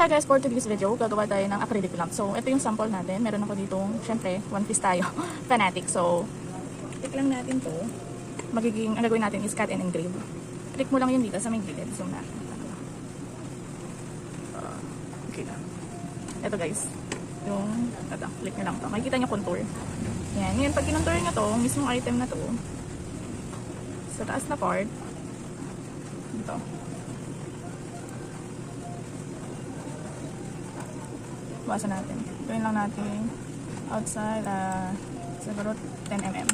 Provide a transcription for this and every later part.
Hi guys, for today's video, gagawa tayo ng acrylic lamp. So, ito yung sample natin. Meron ako ditong, syempre, one piece tayo. Fanatic. So, click lang natin to. Magiging, ang gagawin natin is cut and engrave. Click mo lang yun dito sa may gilid. Zoom natin. Uh, okay na. Ito guys. Yung, ito, click nyo lang to. Makikita nyo contour. Yan. Ngayon, pag kinontour nyo to, mismong item na to, sa taas na part, ito. Bawasan natin. Gawin lang natin outside, uh, siguro 10mm.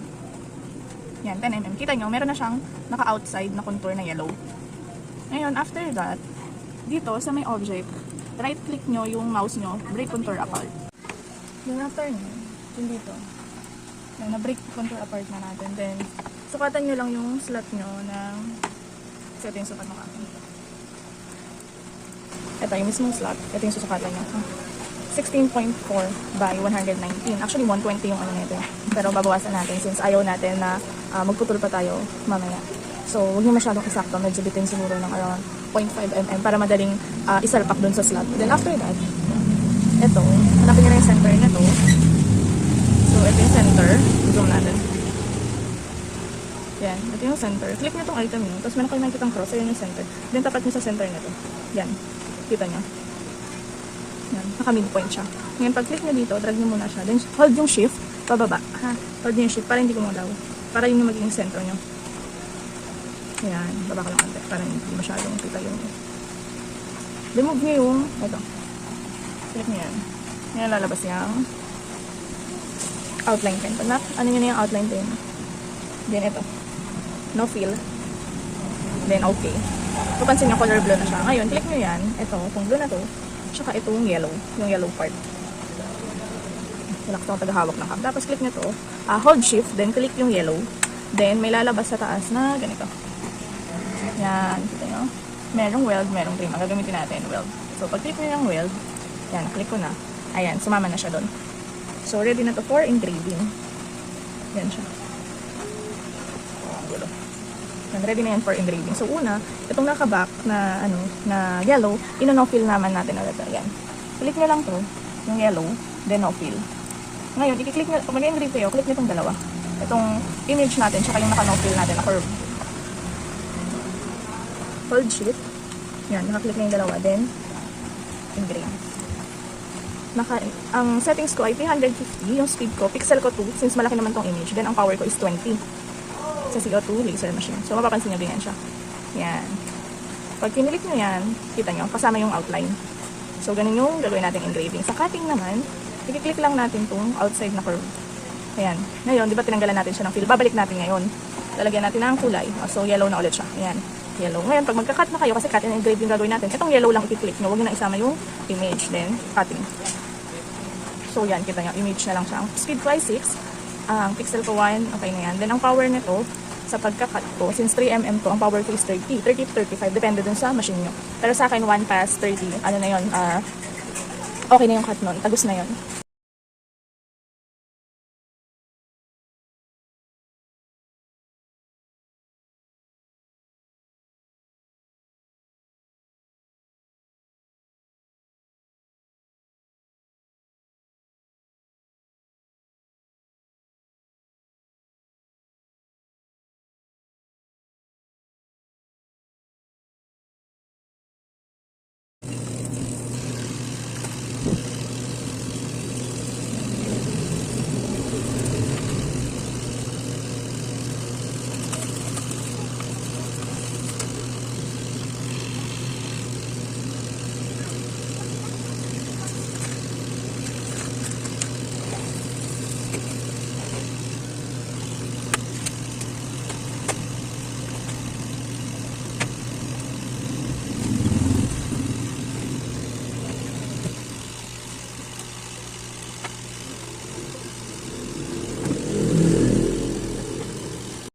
Yan, 10mm. Kita nyo, meron na siyang naka-outside na contour na yellow. Ngayon, after that, dito sa may object, right-click nyo yung mouse nyo, break contour apart. Then after nyo, yung dito, na-break contour apart na natin. Then, sukatan nyo lang yung slot nyo ng, kasi ito yung sukat ng akin. Ito yung mismong slot. Ito yung susukatan nyo. 16.4 by 119. Actually, 120 yung ano nito. Pero babawasan natin since ayaw natin na ah, magputol pa tayo mamaya. So, huwag nyo masyadong isakto. Medyo bitin siguro ng around 0.5 mm para madaling ah, isalpak dun sa slot. Then after that, ito, hanapin nyo na yung center na to. So, ito yung center. Zoom natin. Yan, ito yung center. Click nyo tong item nyo. Tapos meron kayo nakikita cross. Ayan yung center. Then tapat nyo sa center na to. Yan. Kita nyo. Yan, naka-midpoint siya. Ngayon, pag click nyo dito, drag nyo muna siya. Then, hold yung shift, pababa. Ha? Hold nyo yung shift para hindi gumalaw. Para yun yung magiging center nyo. Yan, baba ko lang konti. Para hindi masyadong kita yung... Remove nyo yung... Ito. Click nyo yan. Yan, lalabas yung outline pen. Pag ano nyo na yung outline pen. Then, ito. No fill. Then, okay. Papansin nyo, color blue na siya. Ngayon, click nyo yan. Ito, kung blue na to, tsaka itong yellow, yung yellow part. Wala ko tagahawak ng cam. Tapos click nyo to, ah, hold shift, then click yung yellow. Then may lalabas sa taas na ganito. Yan, kita nyo? Merong weld, merong trim. Ang gagamitin natin, weld. So pag click nyo yung weld, yan, click ko na. Ayan, sumama na siya doon. So ready na to for engraving. Yan siya. Oh, gulo. Yan, ready na yan for engraving. So una, itong nakaback na ano na yellow, ino-no-fill naman natin ulit. Ayan. Click nyo lang to, yung yellow, then no-fill. Ngayon, i-click nyo, pag mag-engrave kayo, click nyo itong dalawa. Itong image natin, tsaka yung naka-no-fill natin na curve. Hold shift. Yan, nakaklik na yung dalawa. Then, engrave. Naka, ang settings ko ay 350, yung speed ko, pixel ko 2, since malaki naman tong image. Then, ang power ko is 20 sa CO2 laser machine. So, mapapansin nyo ganyan siya. Yan. Pag kinilik nyo yan, kita nyo, kasama yung outline. So, ganun yung gagawin natin engraving. Sa cutting naman, i-click lang natin tong outside na curve. Ayan. Ngayon, di ba tinanggalan natin siya ng fill? Babalik natin ngayon. Lalagyan natin ng kulay. O, So, yellow na ulit siya. Ayan. Yellow. Ngayon, pag magka-cut na kayo, kasi cut and engrave yung gagawin natin, itong yellow lang i-click nyo. Huwag nyo na isama yung image. Then, cutting. So, yan. Kita nyo. Image na lang siya. Speed ay 6. Ang pixel ko 1. Okay na yan. Then, ang power nito, sa pagka-cut ko, since 3mm to, ang power ko is 30. 30 to 35. Depende dun sa machine nyo. Pero sa akin, 1 past 30. Ano na yun? ah okay na yung cut nun. Tagus na yun.